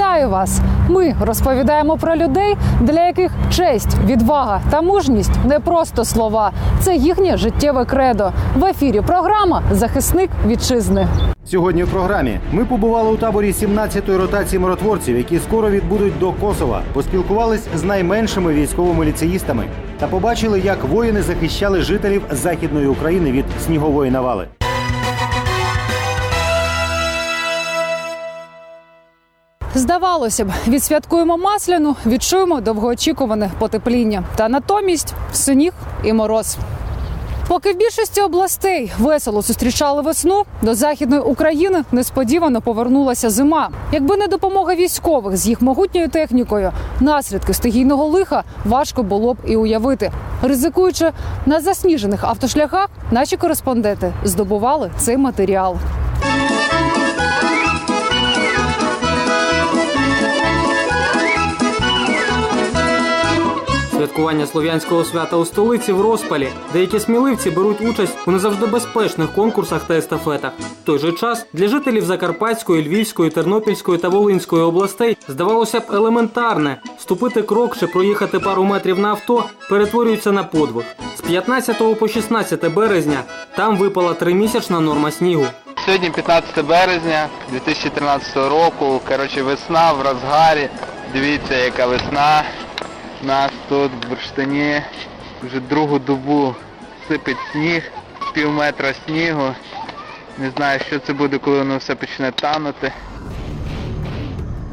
Вітаю вас! Ми розповідаємо про людей, для яких честь, відвага та мужність не просто слова, це їхнє життєве кредо. В ефірі програма Захисник вітчизни. Сьогодні в програмі ми побували у таборі 17-ї ротації миротворців, які скоро відбудуть до Косова. Поспілкувались з найменшими військовими ліцеїстами та побачили, як воїни захищали жителів західної України від снігової навали. Здавалося б, відсвяткуємо масляну, відчуємо довгоочікуване потепління. Та натомість сніг і мороз. Поки в більшості областей весело зустрічали весну, до західної України несподівано повернулася зима. Якби не допомога військових з їх могутньою технікою, наслідки стихійного лиха важко було б і уявити. Ризикуючи на засніжених автошляхах, наші кореспонденти здобували цей матеріал. Святкування слов'янського свята у столиці в розпалі. Деякі сміливці беруть участь у не завжди безпечних конкурсах та естафетах. В той же час для жителів Закарпатської, Львівської, Тернопільської та Волинської областей здавалося б елементарне ступити крок чи проїхати пару метрів на авто перетворюється на подвиг. З 15 по 16 березня там випала тримісячна норма снігу. Сьогодні 15 березня 2013 року. Коротше, весна в розгарі. Дивіться, яка весна. Нас тут в бурштині вже другу добу сипить сніг, пів метра снігу. Не знаю, що це буде, коли воно все почне танути.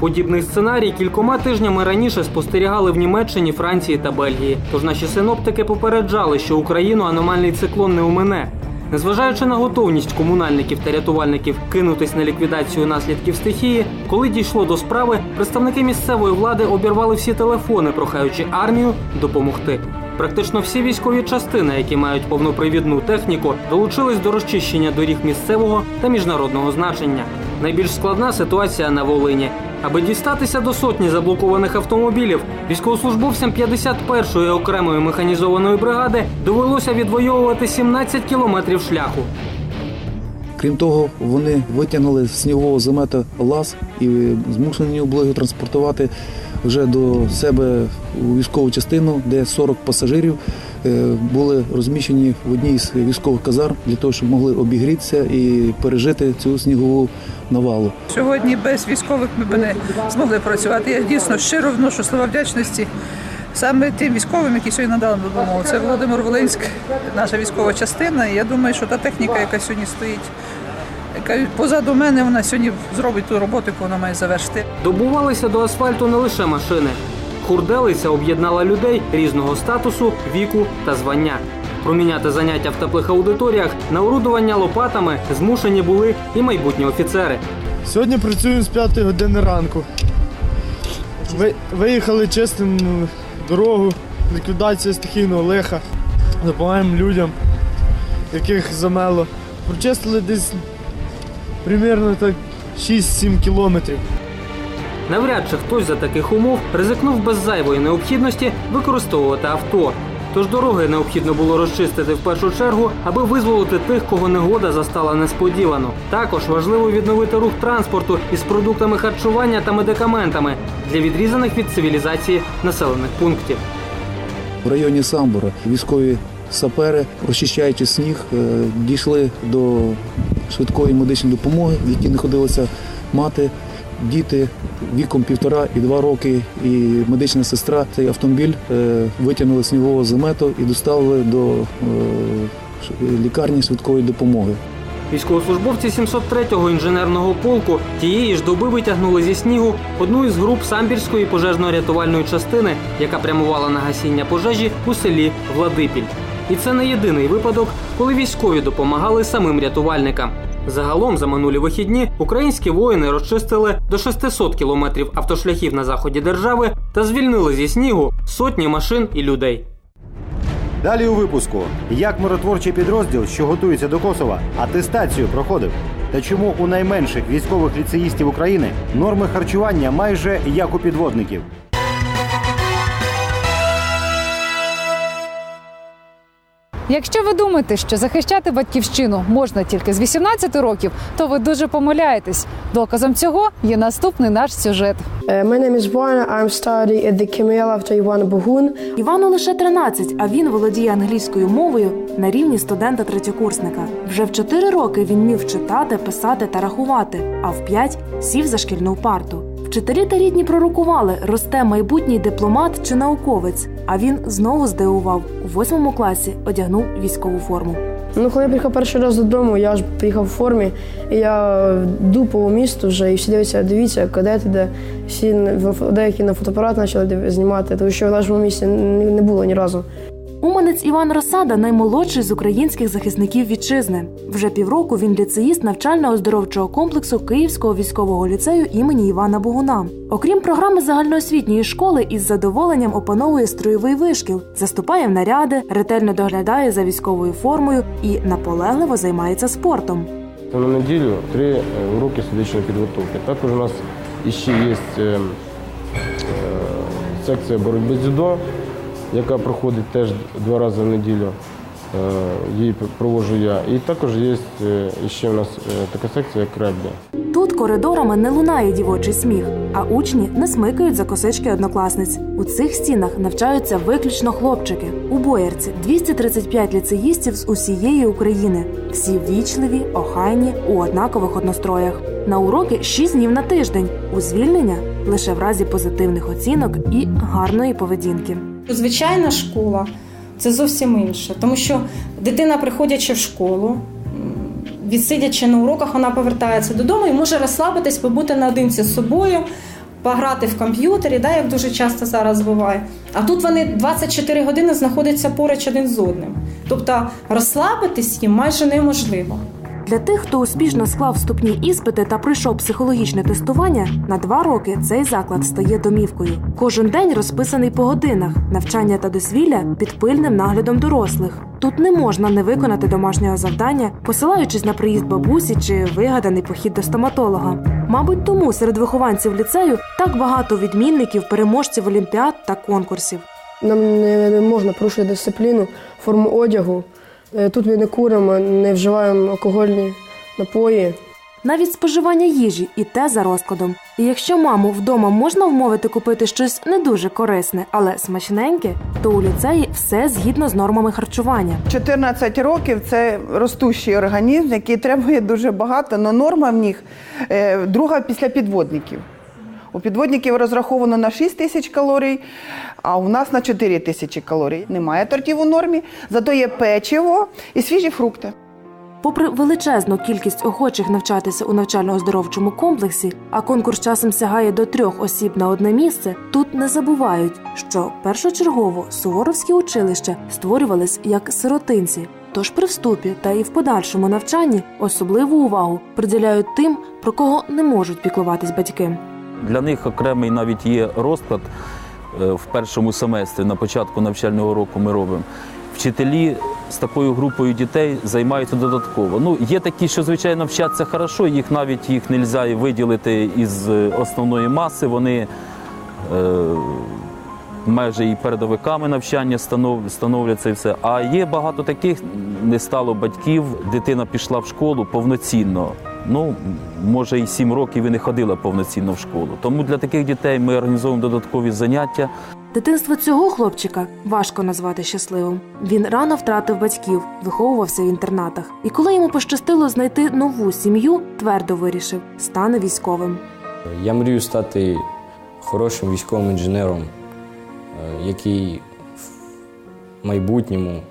Подібний сценарій кількома тижнями раніше спостерігали в Німеччині, Франції та Бельгії. Тож наші синоптики попереджали, що Україну аномальний циклон не умине. Незважаючи на готовність комунальників та рятувальників кинутись на ліквідацію наслідків стихії, коли дійшло до справи, представники місцевої влади обірвали всі телефони, прохаючи армію допомогти. Практично всі військові частини, які мають повнопривідну техніку, долучились до розчищення доріг місцевого та міжнародного значення. Найбільш складна ситуація на Волині. Аби дістатися до сотні заблокованих автомобілів, військовослужбовцям 51-ї окремої механізованої бригади довелося відвоювати 17 кілометрів шляху. Крім того, вони витягнули з снігового замета лаз і змушені були транспортувати вже до себе у військову частину, де 40 пасажирів були розміщені в одній з військових казарм для того, щоб могли обігрітися і пережити цю снігову навалу. Сьогодні без військових ми б не змогли працювати. Я дійсно щиро вношу слова вдячності саме тим військовим, які сьогодні надали допомогу. Це Володимир Волинськ, наша військова частина. І я думаю, що та техніка, яка сьогодні стоїть, яка позаду мене, вона сьогодні зробить ту роботу, яку вона має завершити. Добувалися до асфальту не лише машини. Хурделиця об'єднала людей різного статусу, віку та звання. Проміняти заняття в теплих аудиторіях на орудування лопатами змушені були і майбутні офіцери. Сьогодні працюємо з 5 години ранку. Ви- Виїхали чистимо дорогу, ліквідація стихійного лиха. Допомагаємо людям, яких замело. Прочистили десь примерно так 6-7 кілометрів. Навряд чи хтось за таких умов ризикнув без зайвої необхідності використовувати авто. Тож дороги необхідно було розчистити в першу чергу, аби визволити тих, кого негода застала несподівано. Також важливо відновити рух транспорту із продуктами харчування та медикаментами для відрізаних від цивілізації населених пунктів. В районі Самбора військові сапери, розчищаючи сніг, е, дійшли до швидкої медичної допомоги, в якій знаходилися мати, діти віком півтора і два роки, і медична сестра. Цей автомобіль е, витягнули з снігового замету і доставили до е, лікарні швидкої допомоги. Військовослужбовці 703-го інженерного полку тієї ж доби витягнули зі снігу одну із груп самбірської пожежно-рятувальної частини, яка прямувала на гасіння пожежі у селі Владипіль. І це не єдиний випадок, коли військові допомагали самим рятувальникам. Загалом за минулі вихідні українські воїни розчистили до 600 кілометрів автошляхів на заході держави та звільнили зі снігу сотні машин і людей. Далі у випуску: як миротворчий підрозділ, що готується до Косова, атестацію проходив. Та чому у найменших військових ліцеїстів України норми харчування майже як у підводників? Якщо ви думаєте, що захищати батьківщину можна тільки з 18 років, то ви дуже помиляєтесь. Доказом цього є наступний наш сюжет. My name is Juan. I'm studying at the Camille after Ivana Bogun. Івану лише 13, а він володіє англійською мовою на рівні студента-третєкурсника. Вже в 4 роки він міг читати, писати та рахувати, а в 5 сів за шкільну парту. Вчителі та рідні пророкували, росте майбутній дипломат чи науковець. А він знову здивував у восьмому класі одягнув військову форму. Ну, коли я приїхав перший раз додому, я ж приїхав в формі, і я йду по місту вже, і всі дивляться, дивіться, кадети, де всі деякі на фотоапарат почали знімати, тому що в нашому місті не було ні разу. Уманець Іван Росада наймолодший з українських захисників вітчизни. Вже півроку він ліцеїст навчально-оздоровчого комплексу Київського військового ліцею імені Івана Богуна. Окрім програми загальноосвітньої школи, із задоволенням опановує строєвий вишкіл, заступає в наряди, ретельно доглядає за військовою формою і наполегливо займається спортом. На неділю три е, уроки фізичної підготовки. Також у нас ще є е, е, секція боротьби з дзюдо, яка проходить теж два рази в неділю. Е, Її проводжу я. І також є е, ще у нас е, така секція, як регбі. Тут коридорами не лунає дівочий сміх, а учні не смикають за косички однокласниць. У цих стінах навчаються виключно хлопчики. У Боярці 235 ліцеїстів з усієї України. Всі ввічливі, охайні, у однакових одностроях. На уроки 6 днів на тиждень. У звільнення лише в разі позитивних оцінок і гарної поведінки. Звичайна школа це зовсім інше, тому що дитина, приходячи в школу, відсидячи на уроках, вона повертається додому і може розслабитись, побути наодинці з собою, пограти в комп'ютері, да, як дуже часто зараз буває. А тут вони 24 години знаходяться поруч один з одним. Тобто розслабитись їм майже неможливо. Для тих, хто успішно склав вступні іспити та пройшов психологічне тестування, на два роки цей заклад стає домівкою. Кожен день розписаний по годинах, навчання та дозвілля під пильним наглядом дорослих. Тут не можна не виконати домашнього завдання, посилаючись на приїзд бабусі чи вигаданий похід до стоматолога. Мабуть, тому серед вихованців ліцею так багато відмінників, переможців олімпіад та конкурсів. Нам не, можна порушити дисципліну, форму одягу. Е, Тут ми не куримо, не вживаємо алкогольні напої. Навіть споживання їжі і те за розкладом. І якщо маму вдома можна вмовити купити щось не дуже корисне, але смачненьке, то у ліцеї все згідно з нормами харчування. 14 років це ростущий організм, який требує дуже багато, але норма в них е, друга після підводників. У підводників розраховано на 6 тисяч калорій, а у нас на 4 тисячі калорій. Немає тортів у нормі, зато є печиво і свіжі фрукти. Попри величезну кількість охочих навчатися у навчально-оздоровчому комплексі, а конкурс часом сягає до трьох осіб на одне місце, тут не забувають, що першочергово суворовські училища створювались як сиротинці. Тож при вступі та і в подальшому навчанні особливу увагу приділяють тим, про кого не можуть піклуватись батьки. Для них окремий навіть є розклад е, в першому семестрі на початку навчального року ми робимо. Вчителі з такою групою дітей займаються додатково. Ну, є такі, що звичайно вчаться хорошо, їх навіть їх не можна виділити із е, основної маси. Вони е, майже і передовиками навчання станов, становляться і все. А є багато таких, не стало батьків, дитина пішла в школу повноцінно. Ну, може, і сім років і не ходила повноцінно в школу. Тому для таких дітей ми організовуємо додаткові заняття. Дитинство цього хлопчика важко назвати щасливим. Він рано втратив батьків, виховувався в інтернатах. І коли йому пощастило знайти нову сім'ю, твердо вирішив стане військовим. Я мрію стати хорошим військовим інженером, е, який в майбутньому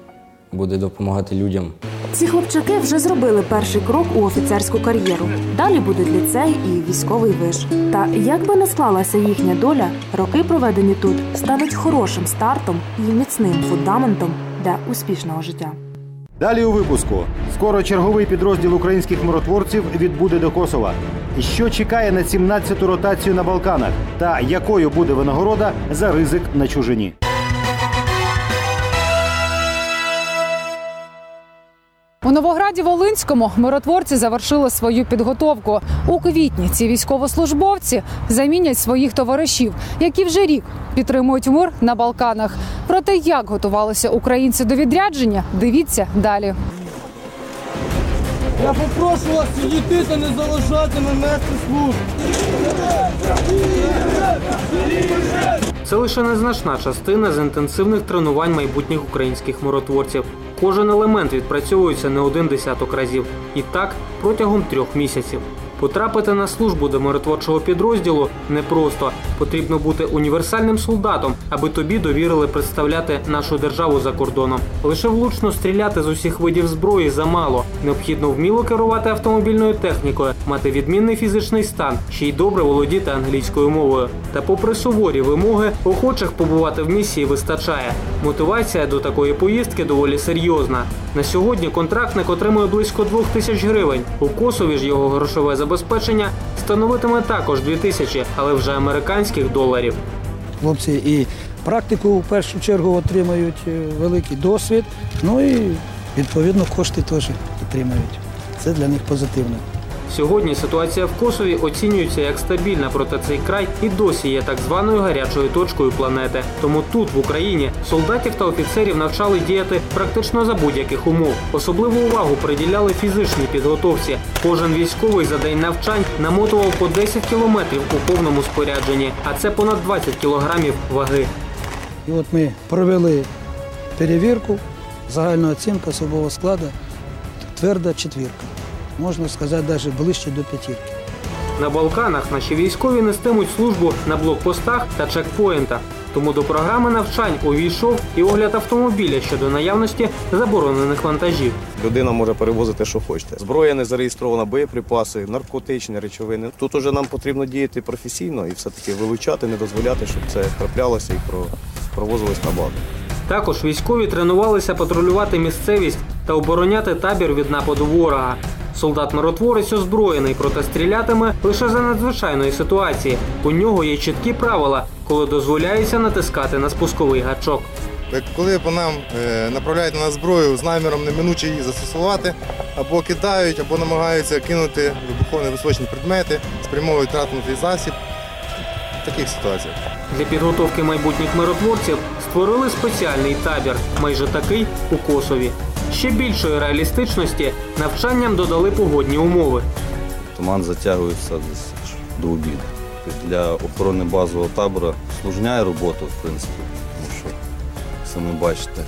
буде допомагати людям. Ці хлопчаки вже зробили перший крок у офіцерську кар'єру. Далі будуть ліцей і військовий виш. Та як би не склалася їхня доля, роки проведені тут стануть хорошим стартом і міцним фундаментом для успішного життя. Далі у випуску скоро черговий підрозділ українських миротворців відбуде до Косова. Що чекає на 17-ту ротацію на Балканах? Та якою буде винагорода за ризик на чужині? У Новограді Волинському миротворці завершили свою підготовку. У квітні ці військовослужбовці замінять своїх товаришів, які вже рік підтримують мир на Балканах. Про те, як готувалися українці до відрядження, дивіться далі. Я попрошу вас сидіти та не залишати нести службу. Це лише незначна частина з інтенсивних тренувань майбутніх українських миротворців. Кожен елемент відпрацьовується не один десяток разів. І так протягом трьох місяців. Потрапити на службу до миротворчого підрозділу непросто. Потрібно бути універсальним солдатом, аби тобі довірили представляти нашу державу за кордоном. Лише влучно стріляти з усіх видів зброї замало. Необхідно вміло керувати автомобільною технікою, мати відмінний фізичний стан, ще й добре володіти англійською мовою. Та, попри суворі вимоги, охочих побувати в місії вистачає. Мотивація до такої поїздки доволі серйозна. На сьогодні контрактник отримує близько двох тисяч гривень. У Косові ж його грошове забезпечення становитиме також 2 тисячі, але вже американських доларів. Хлопці і практику в першу чергу отримають е, великий досвід, ну і відповідно кошти теж отримають. Це для них позитивно. Сьогодні ситуація в Косові оцінюється як стабільна, проте цей край і досі є так званою гарячою точкою планети. Тому тут, в Україні, солдатів та офіцерів навчали діяти практично за будь-яких умов. Особливу увагу приділяли фізичній підготовці. Кожен військовий за день навчань намотував по 10 кілометрів у повному спорядженні, а це понад 20 кілограмів ваги. І от ми провели перевірку, загальна оцінка особового складу, тверда четвірка. Можна сказати, навіть ближче до п'ятірки. На Балканах наші військові нестимуть службу на блокпостах та чекпоінтах. Тому до програми навчань увійшов і огляд автомобіля щодо наявності заборонених вантажів. Людина може перевозити, що хоче. Зброя не зареєстрована, боєприпаси, наркотичні речовини. Тут уже нам потрібно діяти професійно і все-таки вилучати, не дозволяти, щоб це траплялося і провозилось на базу. Також військові тренувалися патрулювати місцевість та обороняти табір від нападу ворога. Солдат-миротворець озброєний, проте стрілятиме лише за надзвичайної ситуації. У нього є чіткі правила, коли дозволяється натискати на спусковий гачок. Коли по нам е, направляють на нас зброю з наміром неминуче її застосувати, або кидають, або намагаються кинути вибухово-небезпечні предмети, спрямовують тратнутий засіб. В таких ситуаціях. Для підготовки майбутніх миротворців створили спеціальний табір, майже такий у Косові. Ще більшої реалістичності навчанням додали погодні умови. Туман затягується десь до обіду. Для охорони базового табору служняє робота, в принципі, тому що, як самі бачите,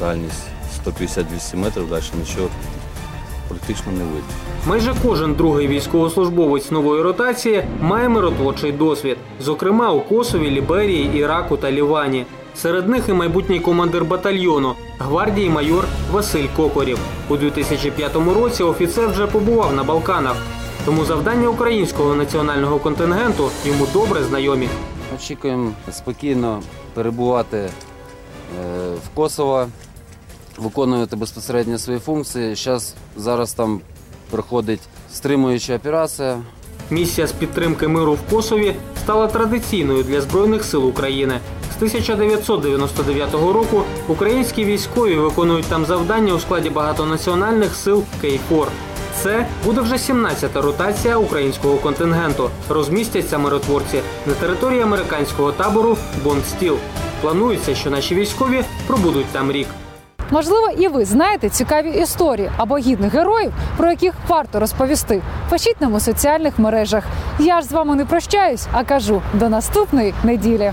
дальність 158 метрів, далі нічого практично не видно. Майже кожен другий військовослужбовець нової ротації має миротворчий досвід, зокрема у Косові, Ліберії, Іраку та Лівані. Серед них і майбутній командир батальйону гвардії майор Василь Кокорів. У 2005 році офіцер вже побував на Балканах. Тому завдання українського національного контингенту йому добре знайомі. Очікуємо спокійно перебувати е, в Косово, виконувати безпосередньо свої функції. Зараз зараз там проходить стримуюча операція. Місія з підтримки миру в Косові стала традиційною для Збройних сил України. З 1999 року українські військові виконують там завдання у складі багатонаціональних сил Кейфор. Це буде вже 17-та ротація українського контингенту. Розмістяться миротворці на території американського табору Бондстіл. Планується, що наші військові пробудуть там рік. Можливо, і ви знаєте цікаві історії або гідних героїв, про яких варто розповісти. Пишіть нам у соціальних мережах. Я ж з вами не прощаюсь, а кажу до наступної неділі.